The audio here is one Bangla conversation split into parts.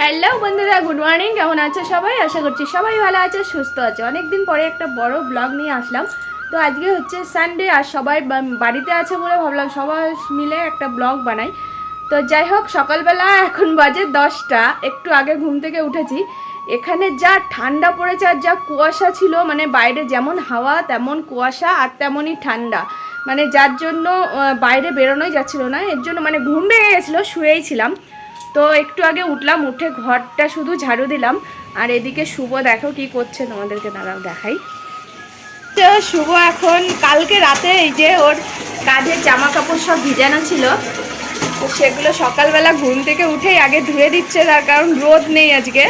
হ্যালো বন্ধুরা, গুড মর্নিং। কেমন আছো সবাই? আশা করছি সবাই ভালো আছে, সুস্থ আছে। অনেকদিন পরে একটা বড় ব্লগ নিয়ে আসলাম। তো আজকে হচ্ছে সানডে আর সবাই বাড়িতে আছে বলে ভাবলাম সবাই মিলে একটা ব্লগ বানাই। তো যাই হোক, সকালবেলা এখন বাজে দশটা। একটু আগে ঘুম থেকে উঠেছি। এখানে যা ঠান্ডা পড়েছে আর যা কুয়াশা ছিল মানে বাইরে যেমন হাওয়া, তেমন কুয়াশা আর তেমনই ঠান্ডা। মানে যার জন্য বাইরে বেরোনোই যাচ্ছিল না। এর জন্য মানে ঘুম ভেঙে গেছিল, শুয়েই ছিলাম। তো একটু আগে উঠলাম, উঠে ঘরটা শুধু ঝাড়ু দিলাম। আর এদিকে শুভ, দেখো কি করছে, তোমাদেরকে দাঁড়াও দেখাই। তো শুভ এখন কালকে রাতে এই যে ওর কাজের জামা কাপড় সব ভিজানো ছিল, তো সেগুলো সকালবেলা ঘুম থেকে উঠেই আগে ধুয়ে দিচ্ছে, তার কারণ রোদ নেই আজকে।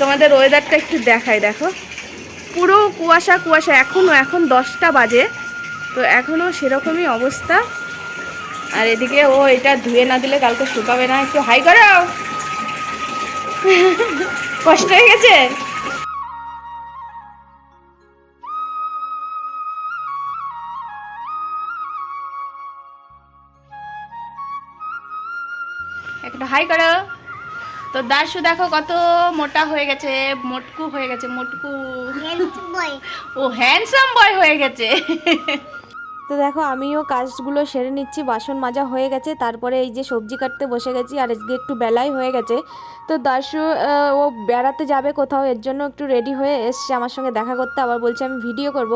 তোমাদের ওয়েদারটা একটু দেখাই, দেখো। পুরো কুয়াশা কুয়াশা এখনও এখন দশটা বাজে। তো এখনও সেরকমই অবস্থা। আর এদিকে ও এটা ধুয়ে না দিলে কালকে শুকাবে না একটু হাই করো কষ্ট হয়ে গেছে? একটা হাই করো। তো দাসু দেখো কত মোটা হয়ে গেছে মোটকু হয়ে গেছে মোটকু। ও হ্যান্ডসাম বয় হয়ে গেছে। তো দেখো, আমিও কাজগুলো সেরে নিচ্ছি, বাসন মাজা হয়ে গেছে, তারপরে এই যে সবজি কাটতে বসে গেছি, আর আজকে একটু বেলাই হয়ে গেছে। তো দাসু ও বেড়াতে যাবে কোথাও, এর জন্য একটু রেডি হয়ে এসছে, আমার সঙ্গে দেখা করতে, আবার বলছে আমি ভিডিও করব।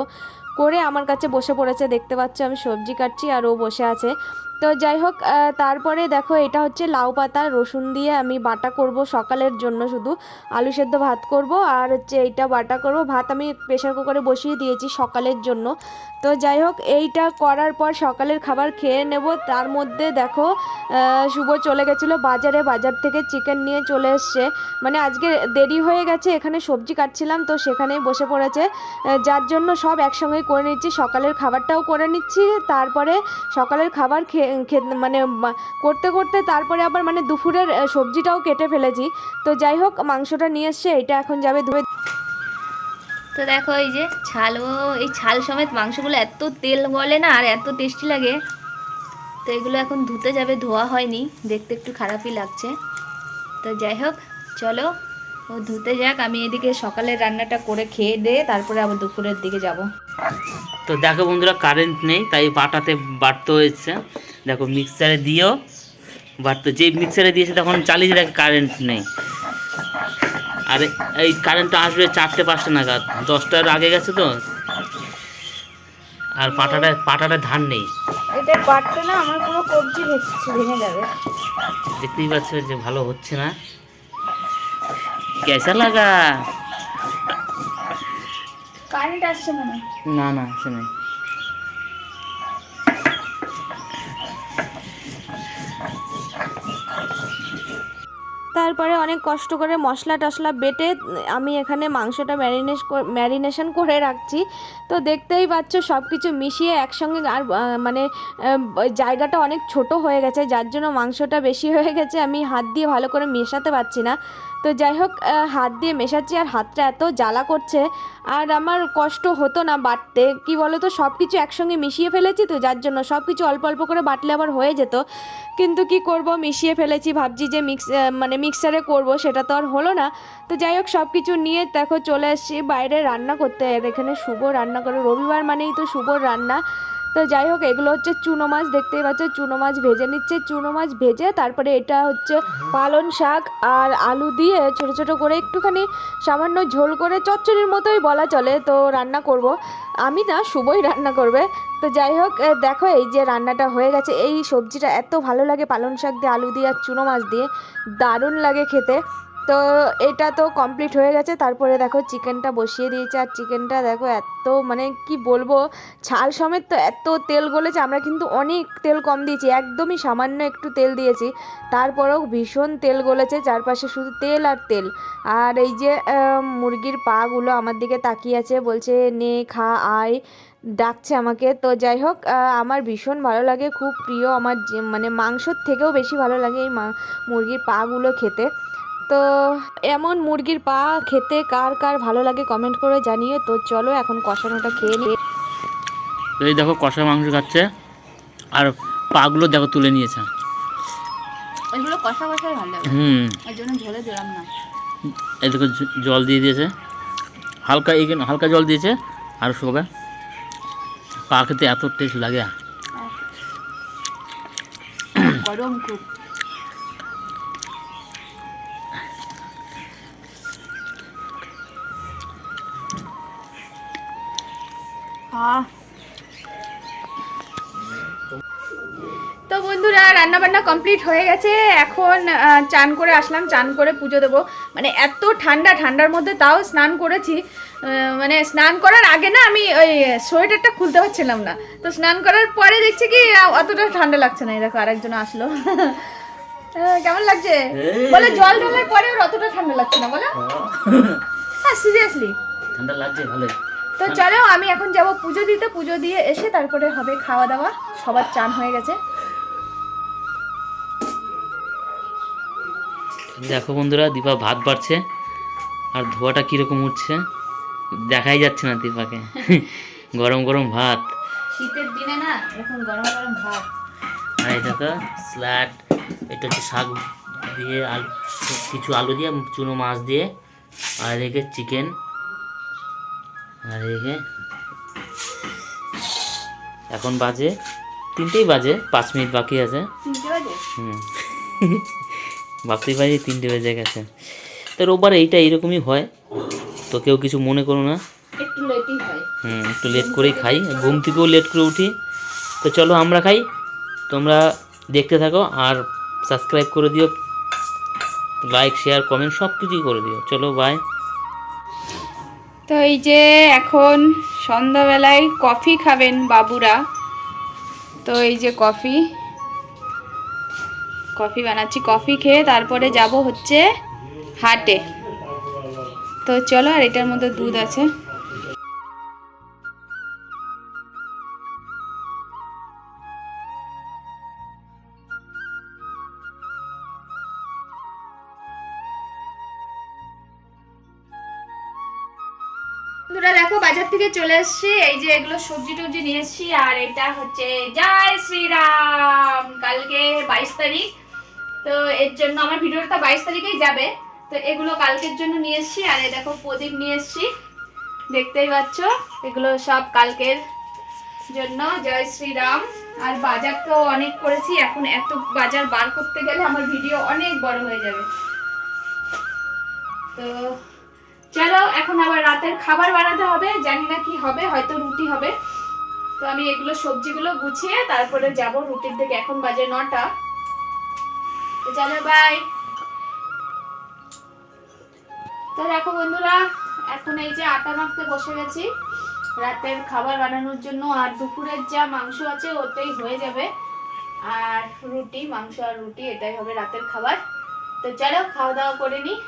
করে আমার কাছে বসে পড়েছে, দেখতে পাচ্ছ আমি সবজি কাটছি আর ও বসে আছে। তো যাই হোক তারপরে দেখো এটা হচ্ছে লাউ পাতা, রসুন দিয়ে আমি বাটা করব সকালের জন্য শুধু। আলু সেদ্ধ ভাত করব আর হচ্ছে এইটা বাটা করব। ভাত আমি প্রেশার কুকারে বসিয়ে দিয়েছি সকালের জন্য। তো যাই হোক, এইটা করার পর সকালের খাবার খেয়ে নেব। তার মধ্যে দেখো শুভ চলে গেছিল বাজারে। বাজার থেকে চিকেন নিয়ে চলে এসছে। মানে আজকে দেরি হয়ে গেছে, এখানে সবজি কাটছিলাম, তো সেখানেই বসে পড়েছে। যার জন্য সব একসঙ্গেই করে নিচ্ছি, সকালের খাবারটাও করে নিচ্ছি, তারপরে সকালের খাবার মানে করতে করতে তারপরে আবার মানে দুপুরের সবজিটাও কেটে ফেলেছি। তো যাই হোক, মাংসটা নিয়ে এসছে, এটা এখন যাবে ধুয়ে তো দেখো এই যে ছাল এই ছাল সমেত মাংসগুলো এত তেল বলে না, আর এত টেস্টি লাগে। তো এগুলো এখন ধুতে যাবে, ধোয়া হয়নি, দেখতে একটু খারাপই লাগছে। তো যাই হোক, চলো, ও ধুতে যাক, আমি এদিকে সকালের রান্নাটা করে খেয়ে দিয়ে তারপরে আবার দুপুরের দিকে যাব। তো দেখো বন্ধুরা কারেন্ট নেই তাই বাটাতে বাটতে হয়েছে। দেখো মিক্সারে দিয়েও বাটতে যে মিক্সারে দিয়েছে তখন চালিয়ে দেখে কারেন্ট নেই। আর এই কারেন্টটা আসবে চারটে পাঁচটা নাগাদ। দশটার আগে গেছে তো। আর পাটাটা পাটাটা ধান নেই। এটা বাটতে না আমার পুরো কবজি ভেঙে যাবে। দেখতেই পাচ্ছ যে ভালো হচ্ছে না। কেসা লাগা? কারেন্ট আসছে মনে না না আসে নাই। তারপরে অনেক কষ্ট করে মশলা টশলা বেটে আমি এখানে মাংসটা ম্যারিনেশ ম্যারিনেশন করে রাখছি। তো দেখতেই পাচ্ছ সব কিছু মিশিয়ে একসঙ্গে আর মানে জায়গাটা অনেক ছোট হয়ে গেছে যার জন্য মাংসটা বেশি হয়ে গেছে। আমি হাত দিয়ে ভালো করে মেশাতে পারছি না। তো যাই হোক হাত দিয়ে মেশাচ্ছি আর হাতটা এত জ্বালা করছে। আর আমার কষ্ট হতো না বাটতে। কি বলো তো সব কিছু একসঙ্গে মিশিয়ে ফেলেছি তো, যার জন্য সব কিছু অল্প অল্প করে বাটলে আবার হয়ে যেত। কিন্তু কি করব, মিশিয়ে ফেলেছি, ভাবছি যে মিক্স মানে মিক্সারে করব, সেটা তো আর হলো না। তো যাই হোক সব কিছু নিয়ে দেখো চলে আসছি বাইরে রান্না করতে। এখানে শুভ রান্না করে, রবিবার মানেই তো শুভর রান্না। তো যাই হোক, এগুলো হচ্ছে চুনো মাছ, দেখতেই পাচ্ছ, চুনো মাছ ভেজে নিচ্ছে। চুনো মাছ ভেজে তারপরে এটা হচ্ছে পালন শাক আর আলু দিয়ে ছোট ছোট করে একটুখানি সামান্য ঝোল করে চচ্চড়ির মতোই বলা চলে, তো রান্না করব। আমি না, শুভই রান্না করবে। তো যাই হোক দেখো এই যে রান্নাটা হয়ে গেছে। এই সবজিটা এত ভালো লাগে পালং শাক দিয়ে, আলু দিয়ে আর চুনো মাছ দিয়ে। দারুণ লাগে খেতে। তো এটা তো কমপ্লিট হয়ে গেছে। তারপরে দেখো চিকেনটা বসিয়ে দিয়েছে। আর চিকেনটা দেখো এত মানে কি বলব ছাল সমেত তো এত তেল গলেছে। আমরা কিন্তু অনেক তেল কম দিয়েছি, একদমই সামান্য একটু তেল দিয়েছি। তারপরেও ভীষণ তেল গলেছে, চারপাশে শুধু তেল আর তেল। আর এই যে মুরগির পাগুলো আমার দিকে তাকিয়ে আছে, বলছে, নে, খা, আয়। ডাকছে আমাকে। তো যাই হোক আমার ভীষণ ভালো লাগে। খুব প্রিয় আমার মানে মাংসর থেকেও বেশি ভালো লাগে এই মুরগির পাগুলো খেতে। তো এমন মুরগির পা খেতে কার কার ভালো লাগে কমেন্ট করে জানিয়ে তো চলো এখন কষানোটা খেয়ে নিই এই দেখো কষা মাংস খাচ্ছে আর পাগুলো দেখো তুলে নিয়েছে। ওইগুলো কষা কষাই ভালো লাগে। হুম। ওই জন্য ঝোলে দিলাম না। এই দেখো জল দিয়ে দিয়েছে। হালকা এখানে হালকা জল দিয়েছে আর সবে পা খেতে এত টেস্ট লাগে। গরম খুব। তো বন্ধুরা রান্না বান্না কমপ্লিট হয়ে গেছে। এখন চান করে আসলাম চান করে পুজো দেবো। মানে এত ঠান্ডা ঠান্ডার মধ্যে তাও স্নান করেছি। মানে স্নান করার আগে না আমি ওই সোয়েটারটা খুলতে পারছিলাম না। তো স্নান করার পরে দেখছি কি অতটা ঠান্ডা লাগছে না। এই দেখো আরেকজন আসলো। কেমন লাগছে? বলে জল ঢালার পরে ওর অতটা ঠান্ডা লাগছে না বলো। হ্যাঁ। সিরিয়াসলি ঠান্ডা লাগছে ভালোই। তো চলো আমি এখন যাব পুজো দিতে। পুজো দিয়ে এসে তারপরে হবে খাওয়া দাওয়া। সবার চান হয়ে গেছে। দেখো বন্ধুরা দীপা ভাত বাড়ছে। আর ধোয়াটা কীরকম উঠছে দেখাই যাচ্ছে না দীপাকে। গরম গরম ভাত। শীতের দিনে না এখন গরম গরম ভাত। আর এটা তো স্ল্যাট এটা হচ্ছে শাক দিয়ে আলু কিছু আলু দিয়ে চুনো মাছ দিয়ে আর এদিকে চিকেন। আর এদিকে এখন বাজে তিনটেই বাজে পাঁচ মিনিট বাকি আছে। হুম। ভাবতেই পারি তিনটে বেজে গেছে। তো রোববার এইটা এইরকমই হয়। তো কেউ কিছু মনে করো না। হুম একটু লেট করেই খাই। ঘুম থেকেও লেট করে উঠি। তো চলো আমরা খাই। তোমরা দেখতে থাকো আর সাবস্ক্রাইব করে দিও। লাইক শেয়ার কমেন্ট সব কিছুই করে দিও। চলো বাই তো এই যে এখন সন্ধ্যাবেলায় কফি খাবেন বাবুরা। তো এই যে কফি। কফি বানাচ্ছি, কফি খেয়ে তারপরে যাব হচ্ছে হাটে। তো চলো আর এটার মধ্যে দুধ আছে। বন্ধুরা দেখো, বাজার থেকে চলে এসেছি। এই যে এগুলো সবজি টবজি নিয়ে এসেছি, আর এটা হচ্ছে জয় শ্রীরাম। কালকে বাইশ তারিখ। তো এর জন্য আমার ভিডিওটা বাইশ তারিখেই যাবে। তো এগুলো কালকের জন্য নিয়ে এসেছি, আর এই দেখো প্রদীপ নিয়ে এসেছি। দেখতেই পাচ্ছ, এগুলো সব কালকের জন্য। জয় শ্রীরাম। আর বাজার তো অনেক করেছি, এখন এত বাজার বার করতে গেলে আমার ভিডিও অনেক বড় হয়ে যাবে। তো চলো, এখন আবার রাতের খাবার বানাতে হবে। জানি না কি হবে, হয়তো রুটি হবে। তো আমি এগুলো সবজিগুলো গুছিয়ে তারপরে যাব রুটির দিকে। এখন বাজে নটা। চলো বাই তো দেখো বন্ধুরা, এখন এই যে আটা মাখতে বসে গেছি। রাতের খাবার বানানোর জন্য আর দুপুরের যা মাংস আছে ওটাই হয়ে যাবে। আর রুটি, মাংস আর রুটি, এটাই হবে রাতের খাবার। তো চলো, খাওয়া দাওয়া করে নিই